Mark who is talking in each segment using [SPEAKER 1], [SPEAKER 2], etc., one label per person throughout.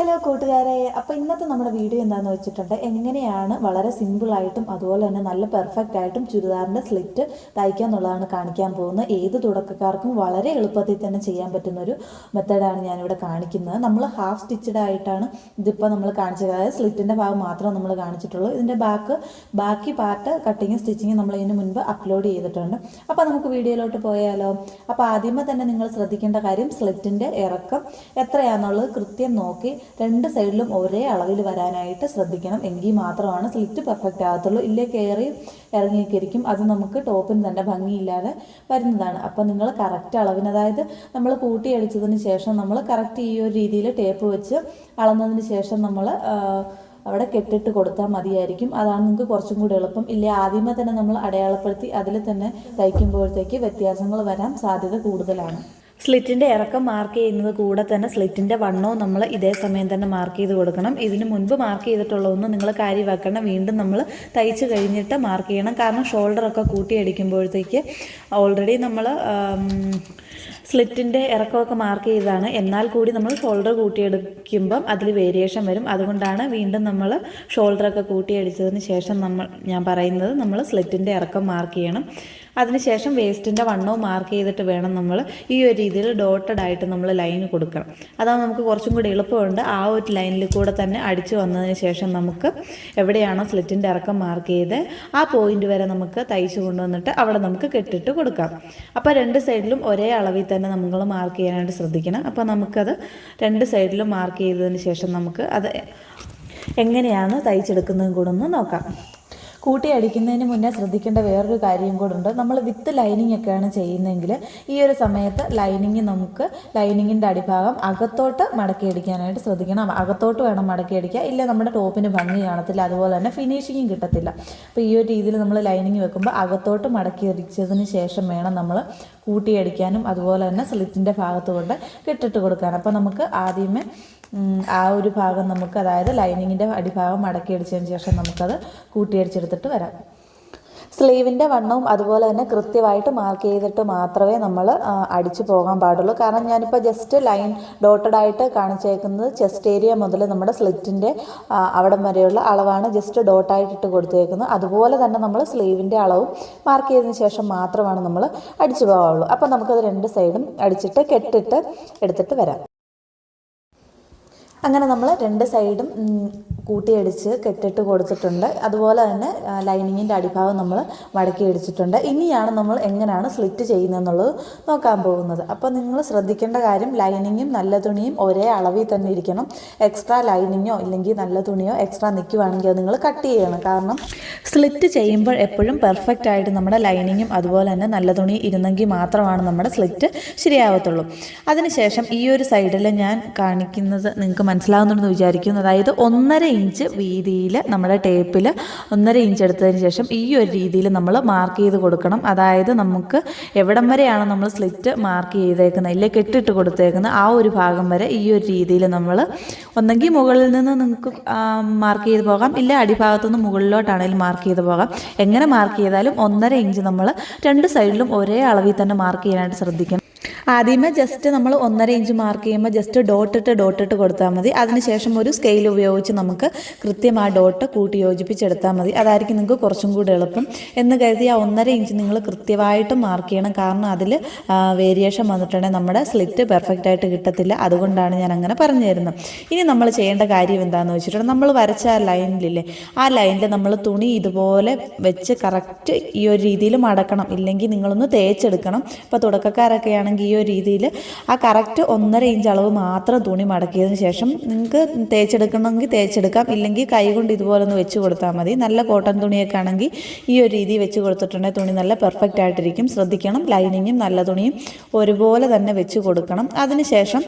[SPEAKER 1] Hello കൂട്ടുകാരെ. അപ്പോൾ ഇന്നത്തെ നമ്മുടെ വീഡിയോ എന്താണെന്ന് വെച്ചിട്ടുണ്ട് എങ്ങനെയാണ് വളരെ സിമ്പിളായിട്ടും അതുപോലെ തന്നെ നല്ല പെർഫെക്റ്റ് ആയിട്ടും ചുരിദാറിന്റെ സ്ലിറ്റ് തയ്ക്കുക എന്നുള്ളതാണ് കാണിക്കാൻ പോകുന്നത്. ഏത് തുടക്കക്കാർക്കും വളരെ എളുപ്പത്തിൽ തന്നെ ചെയ്യാൻ പറ്റുന്ന ഒരു മെത്തേഡാണ് ഞാനിവിടെ കാണിക്കുന്നത്. നമ്മൾ ഹാഫ് സ്റ്റിച്ചഡ് ആയിട്ടാണ് ഇതിപ്പോൾ നമ്മൾ കാണിച്ചത്. അതായത് സ്ലിറ്റിന്റെ ഭാഗം മാത്രം നമ്മൾ കാണിച്ചിട്ടുള്ളൂ. ഇതിന്റെ ബാക്ക് ബാക്കി പാർട്ട് കട്ടിങ്ങും സ്റ്റിച്ചിങ്ങും നമ്മൾ ഇതിന് മുൻപ് അപ്ലോഡ് ചെയ്തിട്ടുണ്ട്. അപ്പോൾ നമുക്ക് വീഡിയോയിലോട്ട് പോയാലോ. അപ്പോൾ ആദ്യമേ തന്നെ നിങ്ങൾ ശ്രദ്ധിക്കേണ്ട കാര്യം സ്ലിറ്റിന്റെ ഇറക്കം എത്രയാണെന്നുള്ളത് കൃത്യം നോക്കി രണ്ട് സൈഡിലും ഒരേ അളവിൽ വരാനായിട്ട് ശ്രദ്ധിക്കണം. എങ്കിൽ മാത്രമാണ് സ്ലിറ്റ് പെർഫെക്റ്റ് ആകത്തുള്ളൂ. ഇല്ലേ കയറി ഇറങ്ങിയൊക്കെ ഇരിക്കും അത് നമുക്ക് ടോപ്പിന് തന്നെ ഭംഗിയില്ലാതെ വരുന്നതാണ്. അപ്പോൾ നിങ്ങൾ കറക്റ്റ് അളവിന് അതായത് നമ്മൾ കൂട്ടിയടിച്ചതിന് ശേഷം നമ്മൾ കറക്റ്റ് ഈ ഒരു രീതിയിൽ ടേപ്പ് വെച്ച് അളന്നതിന് ശേഷം നമ്മൾ അവിടെ കെട്ടിട്ട് കൊടുത്താൽ മതിയായിരിക്കും. അതാണ് നിങ്ങൾക്ക് കുറച്ചും കൂടി എളുപ്പം. ഇല്ല ആദ്യമേ തന്നെ നമ്മൾ അടയാളപ്പെടുത്തി അതിൽ തന്നെ തയ്ക്കുമ്പോഴത്തേക്ക് വ്യത്യാസങ്ങൾ വരാൻ സാധ്യത കൂടുതലാണ്. സ്ലിറ്റിന്റെ ഇറക്കം മാർക്ക് ചെയ്യുന്നത് കൂടെ തന്നെ സ്ലിറ്റിന്റെ വണ്ണവും നമ്മൾ ഇതേ സമയം തന്നെ മാർക്ക് ചെയ്ത് കൊടുക്കണം. ഇതിന് മുൻപ് മാർക്ക് ചെയ്തിട്ടുള്ളതൊന്നും നിങ്ങൾ കാര്യമാക്കണം വീണ്ടും നമ്മൾ തയ്ച്ച് കഴിഞ്ഞിട്ട് മാർക്ക് ചെയ്യണം. കാരണം ഷോൾഡറൊക്കെ കൂട്ടിയടിക്കുമ്പോഴത്തേക്ക് ഓൾറെഡി നമ്മൾ സ്ലിറ്റിന്റെ ഇറക്കമൊക്കെ മാർക്ക് ചെയ്തതാണ്. എന്നാൽ കൂടി നമ്മൾ ഷോൾഡർ കൂട്ടിയെടുക്കുമ്പം അതിൽ വേരിയേഷൻ വരും. അതുകൊണ്ടാണ് വീണ്ടും നമ്മൾ ഷോൾഡറൊക്കെ കൂട്ടിയടിച്ചതിന് ശേഷം നമ്മൾ ഞാൻ പറയുന്നത് നമ്മൾ സ്ലിറ്റിന്റെ ഇറക്കം മാർക്ക് ചെയ്യണം. അതിനുശേഷം വേസ്റ്റിന്റെ വണ്ണവും മാർക്ക് ചെയ്തിട്ട് വേണം നമ്മൾ ഈ ഒരു രീതിയിൽ ഡോട്ടഡ് ആയിട്ട് നമ്മൾ ലൈൻ കൊടുക്കണം. അതാകുമ്പോൾ നമുക്ക് കുറച്ചും കൂടി എളുപ്പമുണ്ട്. ആ ഒരു ലൈനിൽ കൂടെ തന്നെ അടിച്ചു വന്നതിന് ശേഷം നമുക്ക് എവിടെയാണോ സ്ലിറ്റിന്റെ ഇറക്കം മാർക്ക് ചെയ്ത് ആ പോയിന്റ് വരെ നമുക്ക് തയ്ച്ച് കൊണ്ടുവന്നിട്ട് അവിടെ നമുക്ക് കെട്ടിട്ട് കൊടുക്കാം. അപ്പോൾ രണ്ട് സൈഡിലും ഒരേ അളവിൽ തന്നെ നമ്മൾ മാർക്ക് ചെയ്യാനായിട്ട് ശ്രദ്ധിക്കണം. അപ്പോൾ നമുക്കത് രണ്ട് സൈഡിലും മാർക്ക് ചെയ്തതിന് ശേഷം നമുക്ക് അത് എങ്ങനെയാണ് തയ്ച്ചെടുക്കുന്നതും കൂടെ ഒന്ന് നോക്കാം. കൂട്ടി അടിക്കുന്നതിന് മുന്നേ ശ്രദ്ധിക്കേണ്ട വേറൊരു കാര്യം കൂടുണ്ട് നമ്മൾ വിത്ത് ലൈനിങ് ഒക്കെയാണ് ചെയ്യുന്നതെങ്കിൽ ഈ ഒരു സമയത്ത് ലൈനിങ് നമുക്ക് ലൈനിങ്ങിന്റെ അടിഭാഗം അകത്തോട്ട് മടക്കി അടിക്കാനായിട്ട് ശ്രദ്ധിക്കണം. അകത്തോട്ട് വേണം മടക്കി അടിക്കുക ഇല്ല നമ്മുടെ ടോപ്പിന് ഭംഗി കാണത്തില്ല. അതുപോലെ തന്നെ ഫിനിഷിങ്ങും കിട്ടത്തില്ല. അപ്പോൾ ഈ ഒരു രീതിയിൽ നമ്മൾ ലൈനിങ് വെക്കുമ്പോൾ അകത്തോട്ട് മടക്കി അടിച്ചതിന് ശേഷം വേണം നമ്മൾ കൂട്ടിയടിക്കാനും അതുപോലെ തന്നെ സ്ലിറ്റിന്റെ ഭാഗത്ത് കൊണ്ട് കെട്ടിട്ട് കൊടുക്കാനും. അപ്പോൾ നമുക്ക് ആദ്യമേ ആ ഒരു ഭാഗം നമുക്ക് അതായത് ലൈനിങ്ങിന്റെ അടിഭാഗം മടക്കി അടിച്ചതിന് ശേഷം നമുക്കത് കൂട്ടിയടിച്ചെടുത്തിട്ട് വരാം. സ്ലീവിന്റെ വണ്ണവും അതുപോലെ തന്നെ കൃത്യമായിട്ട് മാർക്ക് ചെയ്തിട്ട് മാത്രമേ നമ്മൾ അടിച്ചു പോകാൻ പാടുള്ളൂ. കാരണം ഞാനിപ്പോൾ ജസ്റ്റ് ലൈൻ ഡോട്ടഡ് ആയിട്ട് കാണിച്ചേക്കുന്നത് ചെസ്റ്റ് ഏരിയ മുതൽ നമ്മുടെ സ്ലിറ്റിന്റെ അവിടം വരെയുള്ള അളവാണ് ജസ്റ്റ് ഡോട്ടായിട്ട് ഇട്ട് കൊടുത്തേക്കുന്നത്. അതുപോലെ തന്നെ നമ്മൾ സ്ലീവിന്റെ അളവും മാർക്ക് ചെയ്തതിന് ശേഷം മാത്രമാണ് നമ്മൾ അടിച്ചു പോകാവുള്ളൂ അപ്പോൾ നമുക്കത് രണ്ട് സൈഡും അടിച്ചിട്ട് കെട്ടിട്ട് എടുത്തിട്ട് വരാം. അങ്ങനെ നമ്മൾ രണ്ട് സൈഡും കൂട്ടിയടിച്ച് കെട്ടിട്ട് കൊടുത്തിട്ടുണ്ട്. അതുപോലെ തന്നെ ലൈനിങ്ങിന്റെ അടിഭാഗം നമ്മൾ മടക്കി അടിച്ചിട്ടുണ്ട്. ഇനിയാണ് നമ്മൾ എങ്ങനെയാണ് സ്ലിറ്റ് ചെയ്യുന്നതെന്നുള്ളത് നോക്കാൻ പോകുന്നത്. അപ്പോൾ നിങ്ങൾ ശ്രദ്ധിക്കേണ്ട കാര്യം ലൈനിങ്ങും നല്ല തുണിയും ഒരേ അളവിൽ തന്നെ ഇരിക്കണം. എക്സ്ട്രാ ലൈനിങ്ങോ ഇല്ലെങ്കിൽ നല്ല തുണിയോ എക്സ്ട്രാ നിൽക്കുവാണെങ്കിൽ അത് നിങ്ങൾ കട്ട് ചെയ്യണം. കാരണം സ്ലിറ്റ് ചെയ്യുമ്പോൾ എപ്പോഴും പെർഫെക്റ്റ് ആയിട്ട് നമ്മുടെ ലൈനിങ്ങും അതുപോലെ തന്നെ നല്ല തുണി ഇരുന്നെങ്കിൽ മാത്രമാണ് നമ്മുടെ സ്ലിറ്റ് ശരിയാവത്തുള്ളൂ. അതിനുശേഷം ഈ ഒരു സൈഡിൽ ഞാൻ കാണിക്കുന്നത് നിങ്ങൾക്ക് മനസ്സിലാവുന്നുണ്ടെന്ന് വിചാരിക്കുന്നു. അതായത് ഒന്നര ഇഞ്ച് വീതിയിൽ നമ്മുടെ ടേപ്പിൽ ഒന്നര ഇഞ്ച് എടുത്തതിന് ശേഷം ഈ ഒരു രീതിയിൽ നമ്മൾ മാർക്ക് ചെയ്ത് കൊടുക്കണം. അതായത് നമുക്ക് എവിടം വരെയാണ് നമ്മൾ സ്ലിറ്റ് മാർക്ക് ചെയ്തേക്കുന്നത് ഇല്ലേ കെട്ടിട്ട് കൊടുത്തേക്കുന്നത് ആ ഒരു ഭാഗം വരെ ഈ ഒരു രീതിയിൽ നമ്മൾ ഒന്നെങ്കിൽ മുകളിൽ നിന്ന് നിങ്ങൾക്ക് മാർക്ക് ചെയ്ത് പോകാം. ഇല്ല അടിഭാഗത്തുനിന്ന് മുകളിലോട്ടാണെങ്കിലും മാർക്ക് ചെയ്ത് പോകാം. എങ്ങനെ മാർക്ക് ചെയ്താലും ഒന്നര ഇഞ്ച് നമ്മൾ രണ്ട് സൈഡിലും ഒരേ അളവിൽ തന്നെ മാർക്ക് ചെയ്യാനായിട്ട് ശ്രദ്ധിക്കണം. ആദ്യമേ ജസ്റ്റ് നമ്മൾ ഒന്നര ഇഞ്ച് മാർക്ക് ചെയ്യുമ്പോൾ ജസ്റ്റ് ഡോട്ടിട്ട് ഡോട്ടിട്ട് കൊടുത്താൽ മതി. അതിനുശേഷം ഒരു സ്കെയിൽ ഉപയോഗിച്ച് നമുക്ക് കൃത്യം ആ ഡോട്ട് കൂട്ടി യോജിപ്പിച്ചെടുത്താൽ മതി. അതായിരിക്കും നിങ്ങൾക്ക് കുറച്ചും കൂടി എളുപ്പം. എന്ന് കരുതി ആ ഒന്നര ഇഞ്ച് നിങ്ങൾ കൃത്യമായിട്ട് മാർക്ക് ചെയ്യണം. കാരണം അതിൽ വേരിയേഷൻ വന്നിട്ടുണ്ടെങ്കിൽ നമ്മുടെ സ്ലിറ്റ് പെർഫെക്റ്റ് ആയിട്ട് കിട്ടത്തില്ല. അതുകൊണ്ടാണ് ഞാൻ അങ്ങനെ പറഞ്ഞു തരുന്നത് ഇനി നമ്മൾ ചെയ്യേണ്ട കാര്യം എന്താണെന്ന് വെച്ചിട്ടുണ്ടെങ്കിൽ നമ്മൾ വരച്ച ആ ലൈനിലില്ലേ ആ ലൈനിൽ നമ്മൾ തുണി ഇതുപോലെ വെച്ച് കറക്റ്റ് ഈ ഒരു രീതിയിൽ മടക്കണം ഇല്ലെങ്കിൽ നിങ്ങളൊന്ന് തേച്ചെടുക്കണം. ഇപ്പോൾ തുടക്കക്കാരൊക്കെ ആണെങ്കിൽ ഈ ഒരു രീതിയിൽ ആ കറക്റ്റ് ഒന്നര ഇഞ്ച് അളവ് മാത്രം തുണി മടക്കിയതിന് ശേഷം നിങ്ങൾക്ക് തേച്ചെടുക്കണമെങ്കിൽ തേച്ചെടുക്കാം. ഇല്ലെങ്കിൽ കൈകൊണ്ട് ഇതുപോലെ ഒന്ന് വെച്ച് കൊടുത്താൽ മതി. നല്ല കോട്ടൺ തുണിയൊക്കെ ആണെങ്കിൽ ഈ ഒരു രീതി വെച്ച് കൊടുത്തിട്ടുണ്ടെങ്കിൽ തുണി നല്ല പെർഫെക്റ്റ് ആയിട്ടിരിക്കും. ശ്രദ്ധിക്കണം. ലൈനിങ്ങും നല്ല തുണിയും ഒരുപോലെ തന്നെ വെച്ച് കൊടുക്കണം. അതിനുശേഷം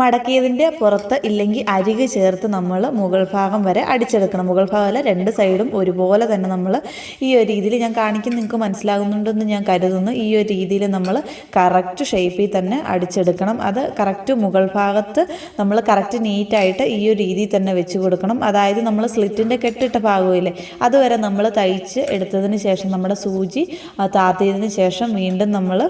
[SPEAKER 1] മടക്കിയതിന്റെ പുറത്ത് ഇല്ലെങ്കിൽ അരിക് ചേർത്ത് നമ്മൾ മുകൾ ഭാഗം വരെ അടിച്ചെടുക്കണം. മുകൾ ഭാഗമല്ല രണ്ട് സൈഡും ഒരുപോലെ തന്നെ നമ്മൾ ഈ ഒരു രീതിയിൽ ഞാൻ കാണിക്കുന്ന നിങ്ങൾക്ക് മനസ്സിലാകുന്നുണ്ടെന്ന് ഞാൻ കരുതുന്നു. ഈ ഒരു രീതിയിൽ നമ്മൾ കറക്റ്റ് ഷേപ്പിൽ തന്നെ അടിച്ചെടുക്കണം. അത് കറക്റ്റ് മുകൾ ഭാഗത്ത് നമ്മൾ കറക്റ്റ് നീറ്റായിട്ട് ഈ ഒരു രീതിയിൽ തന്നെ വെച്ച് കൊടുക്കണം. അതായത് നമ്മൾ സ്ലിറ്റിന്റെ കെട്ടിട്ട ഭാഗമില്ലേ അതുവരെ നമ്മൾ തയ്ച്ച് എടുത്തതിന് ശേഷം നമ്മുടെ സൂചി താത്തിയതിന് ശേഷം വീണ്ടും നമ്മൾ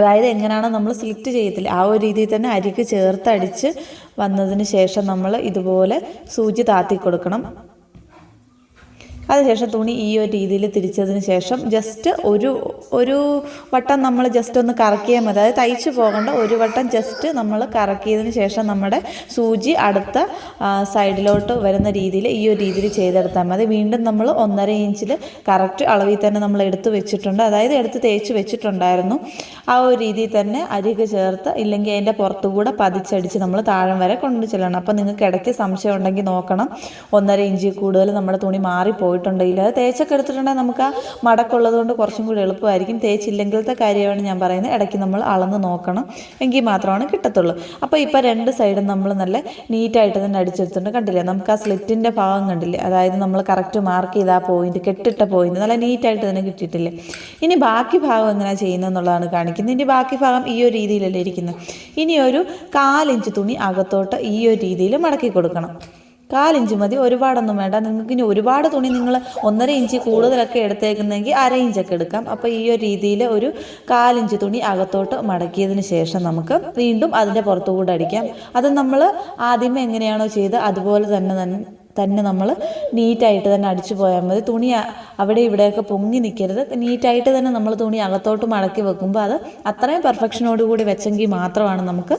[SPEAKER 1] അതായത് എങ്ങനെയാണ് നമ്മൾ സ്ലിറ്റ് ചെയ്യത്തില്ല? ആ ഒരു രീതിയിൽ തന്നെ അരിക്ക് ചേർത്തടിച്ച് വന്നതിന് ശേഷം നമ്മൾ ഇതുപോലെ സൂചി താത്തി കൊടുക്കണം അതിനുശേഷം തുണി ഈ ഒരു രീതിയിൽ തിരിച്ചതിന് ശേഷം ജസ്റ്റ് ഒരു ഒരു വട്ടം നമ്മൾ ജസ്റ്റ് ഒന്ന് കറക്കിയാൽ മതി. അതായത് തയ്ച്ച് പോകേണ്ട ഒരു വട്ടം ജസ്റ്റ് നമ്മൾ കറക്കിയതിന് ശേഷം നമ്മുടെ സൂചി അടുത്ത സൈഡിലോട്ട് വരുന്ന രീതിയിൽ ഈ ഒരു രീതിയിൽ ചെയ്തെടുത്താൽ മതി. വീണ്ടും നമ്മൾ ഒന്നര ഇഞ്ചിൽ കറക്റ്റ് അളവിൽ തന്നെ നമ്മൾ എടുത്ത് വെച്ചിട്ടുണ്ട്. അതായത് എടുത്ത് തേച്ച് വെച്ചിട്ടുണ്ടായിരുന്നു. ആ ഒരു രീതിയിൽ തന്നെ അരികെ ചേർത്ത് ഇല്ലെങ്കിൽ അതിന്റെ പുറത്തുകൂടെ പതിച്ചടിച്ച് നമ്മൾ താഴം വരെ കൊണ്ടു ചെല്ലണം. അപ്പോൾ നിങ്ങൾക്ക് ഇടയ്ക്ക് സംശയം ഉണ്ടെങ്കിൽ നോക്കണം. ഒന്നര ഇഞ്ചിൽ കൂടുതൽ നമ്മുടെ തുണി മാറിപ്പോയിട്ടുണ്ടെങ്കിൽ അത് തേച്ചൊക്കെ എടുത്തിട്ടുണ്ടെങ്കിൽ നമുക്ക് ആ മടക്കുള്ളത് കൊണ്ട് കുറച്ചും കൂടി എളുപ്പമായിരിക്കും. തേച്ചില്ലെങ്കിലത്തെ കാര്യമാണ് ഞാൻ പറയുന്നത്. ഇടയ്ക്ക് നമ്മൾ അളന്ന് നോക്കണം എങ്കിൽ മാത്രമാണ് കിട്ടത്തുള്ളൂ. അപ്പോൾ ഇപ്പോൾ രണ്ട് സൈഡും നമ്മൾ നല്ല നീറ്റായിട്ട് തന്നെ അടിച്ചെടുത്തിട്ടുണ്ട്. കണ്ടില്ലേ? നമുക്ക് ആ സ്ലിറ്റിന്റെ ഭാഗം കണ്ടില്ലേ? അതായത് നമ്മൾ കറക്റ്റ് മാർക്ക് ചെയ്ത ആ പോയിന്റ് കെട്ടിട്ട പോയിന്റ് നല്ല നീറ്റായിട്ട് തന്നെ കിട്ടിയിട്ടില്ലേ? ഇനി ബാക്കി ഭാഗം എങ്ങനെയാണ് ചെയ്യുന്നതെന്നുള്ളതാണ് കാണിക്കുന്നത്. ഇനി ബാക്കി ഭാഗം ഈ ഒരു രീതിയിലല്ലേ ഇരിക്കുന്നത്. ഇനി ഒരു കാലിഞ്ച് തുണി അകത്തോട്ട് ഈ ഒരു രീതിയിൽ മടക്കി കൊടുക്കണം. കാലിഞ്ച് മതി. ഒരുപാടൊന്നും വേണ്ട. നിങ്ങൾക്ക് ഇനി ഒരുപാട് തുണി നിങ്ങൾ ഒന്നര ഇഞ്ച് കൂടുതലൊക്കെ എടുത്തേക്കുന്നെങ്കിൽ അര ഇഞ്ചൊക്കെ എടുക്കാം. അപ്പോൾ ഈ ഒരു രീതിയിൽ ഒരു കാലിഞ്ച് തുണി അകത്തോട്ട് മടക്കിയതിന് ശേഷം നമുക്ക് വീണ്ടും അതിന്റെ പുറത്തുകൂടെ അടിക്കാം. അത് നമ്മൾ ആദ്യമേ എങ്ങനെയാണോ ചെയ്ത് അതുപോലെ തന്നെ തന്നെ തന്നെ നമ്മൾ നീറ്റായിട്ട് തന്നെ അടിച്ചു പോയാൽ മതി. തുണി അവിടെ ഇവിടെയൊക്കെ പൊങ്ങി നിൽക്കരുത് നീറ്റായിട്ട് തന്നെ നമ്മൾ തുണി അകത്തോട്ട് മടക്കി വെക്കുമ്പോൾ അത് അത്രയും പെർഫെക്ഷനോടുകൂടി വെച്ചെങ്കിൽ മാത്രമാണ് നമുക്ക്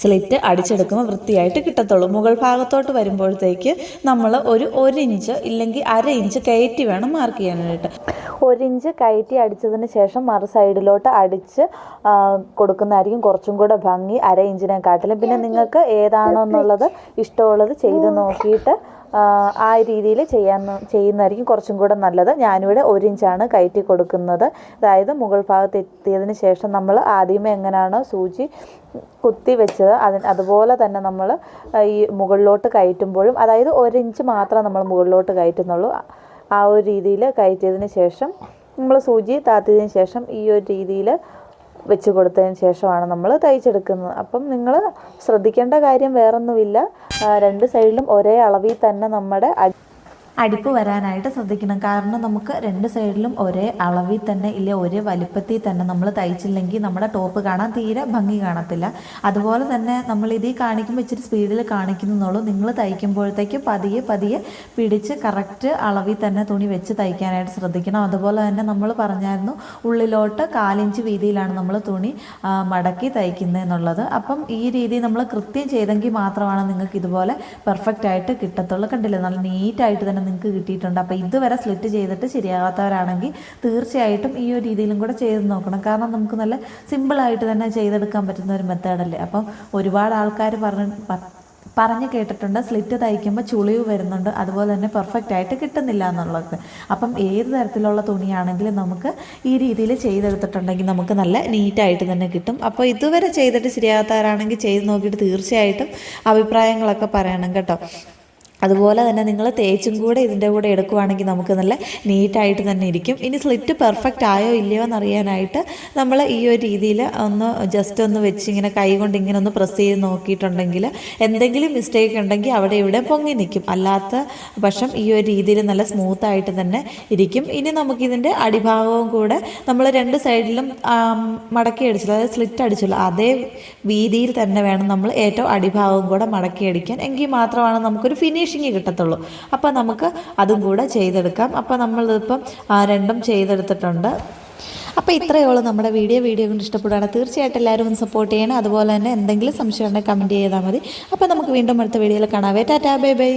[SPEAKER 1] സ്ലിറ്റ് അടിച്ചെടുക്കുമ്പോൾ വൃത്തിയായിട്ട് കിട്ടത്തുള്ളൂ. മുകൾ ഭാഗത്തോട്ട് വരുമ്പോഴത്തേക്ക് നമ്മൾ ഒരു ഒരു ഇഞ്ച് ഇല്ലെങ്കിൽ അര ഇഞ്ച് കയറ്റി വേണം മാർക്ക് ചെയ്യാനായിട്ട്. ഒരു ഇഞ്ച് കയറ്റി അടിച്ചതിന് ശേഷം മറു സൈഡിലോട്ട് അടിച്ച് കൊടുക്കുന്നതായിരിക്കും കുറച്ചും കൂടെ ഭംഗി. അര ഇഞ്ചിനെക്കാട്ടിലും. പിന്നെ നിങ്ങൾക്ക് ഏതാണോ എന്നുള്ളത് ഇഷ്ടമുള്ളത് ചെയ്ത് നോക്കിയിട്ട് ആ രീതിയിൽ ചെയ്യാൻ ചെയ്യുന്നതായിരിക്കും കുറച്ചും കൂടെ നല്ലത്. ഞാനിവിടെ ഒരു ഇഞ്ചാണ് കയറ്റി കൊടുക്കുന്നത്. അതായത് മുകൾ ഭാഗത്ത് എത്തിയതിന് ശേഷം നമ്മൾ ആദ്യമേ എങ്ങനെയാണോ സൂചി കുത്തി വെച്ചത്. അതിന് അതുപോലെ തന്നെ നമ്മൾ ഈ മുകളിലോട്ട് കയറ്റുമ്പോഴും അതായത് ഒരു ഇഞ്ച് നമ്മൾ മുകളിലോട്ട് കയറ്റുന്നുള്ളൂ. ആ ഒരു രീതിയിൽ കയറ്റിയതിന് ശേഷം നമ്മൾ സൂചി താത്തിയതിന് ശേഷം ഈ ഒരു രീതിയിൽ വെച്ച് കൊടുത്തതിന് ശേഷമാണ് നമ്മൾ തയ്ച്ചെടുക്കുന്നത്. അപ്പം നിങ്ങൾ ശ്രദ്ധിക്കേണ്ട കാര്യം വേറൊന്നുമില്ല. രണ്ട് സൈഡിലും ഒരേ അളവിൽ തന്നെ നമ്മുടെ അടിപ്പ് വരാനായിട്ട് ശ്രദ്ധിക്കണം. കാരണം നമുക്ക് രണ്ട് സൈഡിലും ഒരേ അളവിൽ തന്നെ ഇല്ല ഒരേ വലിപ്പത്തിൽ തന്നെ നമ്മൾ തയ്ച്ചില്ലെങ്കിൽ നമ്മുടെ ടോപ്പ് കാണാൻ തീരെ ഭംഗി കാണത്തില്ല. അതുപോലെ തന്നെ നമ്മൾ ഇതിൽ കാണിക്കുമ്പോൾ ഇച്ചിരി സ്പീഡിൽ കാണിക്കുന്നുള്ളൂ നിങ്ങൾ തയ്ക്കുമ്പോഴത്തേക്ക് പതിയെ പതിയെ പിടിച്ച് കറക്റ്റ് അളവിൽ തന്നെ തുണി വെച്ച് തയ്ക്കാനായിട്ട് ശ്രദ്ധിക്കണം. അതുപോലെ തന്നെ നമ്മൾ പറഞ്ഞായിരുന്നു ഉള്ളിലോട്ട് കാലിഞ്ച് വീതിയിലാണ് നമ്മൾ തുണി മടക്കി തയ്ക്കുന്നത് എന്നുള്ളത് അപ്പം ഈ രീതി നമ്മൾ കൃത്യം ചെയ്തെങ്കിൽ മാത്രമാണ് നിങ്ങൾക്ക് ഇതുപോലെ പെർഫെക്റ്റ് ആയിട്ട് കിട്ടത്തുള്ളൂ. കണ്ടില്ലേ? നല്ല നീറ്റായിട്ട് തന്നെ നിങ്ങൾക്ക് കിട്ടിയിട്ടുണ്ട്. അപ്പോൾ ഇതുവരെ സ്ലിറ്റ് ചെയ്തിട്ട് ശരിയാകാത്തവരാണെങ്കിൽ തീർച്ചയായിട്ടും ഈ ഒരു രീതിയിലും കൂടെ ചെയ്ത് നോക്കണം. കാരണം നമുക്ക് നല്ല സിമ്പിളായിട്ട് തന്നെ ചെയ്തെടുക്കാൻ പറ്റുന്ന ഒരു മെത്തേഡല്ലേ അപ്പം ഒരുപാട് ആൾക്കാർ പറഞ്ഞ പറഞ്ഞു കേട്ടിട്ടുണ്ട്. സ്ലിറ്റ് തയ്ക്കുമ്പോൾ ചുളിവ് വരുന്നുണ്ട്. അതുപോലെ തന്നെ പെർഫെക്റ്റ് ആയിട്ട് കിട്ടുന്നില്ല എന്നുള്ളത്. അപ്പം ഏത് തരത്തിലുള്ള തുണിയാണെങ്കിലും നമുക്ക് ഈ രീതിയിൽ ചെയ്തെടുത്തിട്ടുണ്ടെങ്കിൽ നമുക്ക് നല്ല നീറ്റായിട്ട് തന്നെ കിട്ടും. അപ്പോൾ ഇതുവരെ ചെയ്തിട്ട് ശരിയാകാത്തവരാണെങ്കിൽ ചെയ്ത് നോക്കിയിട്ട് തീർച്ചയായിട്ടും അഭിപ്രായങ്ങളൊക്കെ പറയണം കേട്ടോ. അതുപോലെ തന്നെ നിങ്ങൾ തേച്ചും കൂടെ ഇതിന്റെ കൂടെ എടുക്കുവാണെങ്കിൽ നമുക്ക് നല്ല നീറ്റായിട്ട് തന്നെ ഇരിക്കും. ഇനി സ്ലിറ്റ് പെർഫെക്റ്റ് ആയോ ഇല്ലയോ എന്നറിയാനായിട്ട് നമ്മൾ ഈ ഒരു രീതിയിൽ ഒന്ന് ജസ്റ്റ് ഒന്ന് വെച്ച് ഇങ്ങനെ കൈ കൊണ്ട് ഇങ്ങനെ ഒന്ന് പ്രസ് ചെയ്ത് നോക്കിയിട്ടുണ്ടെങ്കിൽ എന്തെങ്കിലും മിസ്റ്റേക്ക് ഉണ്ടെങ്കിൽ അവിടെ ഇവിടെ പൊങ്ങി നിൽക്കും. അല്ലാത്ത പക്ഷം ഈ ഒരു രീതിയിൽ നല്ല സ്മൂത്തായിട്ട് തന്നെ ഇരിക്കും. ഇനി നമുക്കിതിന്റെ അടിഭാഗവും കൂടെ നമ്മൾ രണ്ട് സൈഡിലും മടക്കി അടിച്ചല്ലോ. അതായത് സ്ലിറ്റ് അടിച്ചല്ലോ. അതേ വീതിയിൽ തന്നെ വേണം നമ്മൾ ഏറ്റവും അടിഭാഗവും കൂടെ മടക്കി അടിക്കാൻ. എങ്കിൽ മാത്രമാണ് നമുക്കൊരു ഫിനിഷ് ഫിനിഷിങ് കിട്ടത്തുള്ളൂ. അപ്പോൾ നമുക്ക് അതും കൂടെ ചെയ്തെടുക്കാം. അപ്പോൾ നമ്മളിതിപ്പം രണ്ടും ചെയ്തെടുത്തിട്ടുണ്ട്. അപ്പോൾ ഇത്രയേ ഉള്ളൂ നമ്മുടെ വീഡിയോ. വീഡിയോ കൊണ്ട് ഇഷ്ടപ്പെടുകയാണ് തീർച്ചയായിട്ടും എല്ലാവരും ഒന്ന് സപ്പോർട്ട് ചെയ്യണം. അതുപോലെ തന്നെ എന്തെങ്കിലും സംശയമുണ്ടെങ്കിൽ കമന്റ് ചെയ്താൽ മതി. അപ്പോൾ നമുക്ക് വീണ്ടും അടുത്ത വീഡിയോയിൽ കാണാവേ ടാറ്റാ ബൈ ബൈ.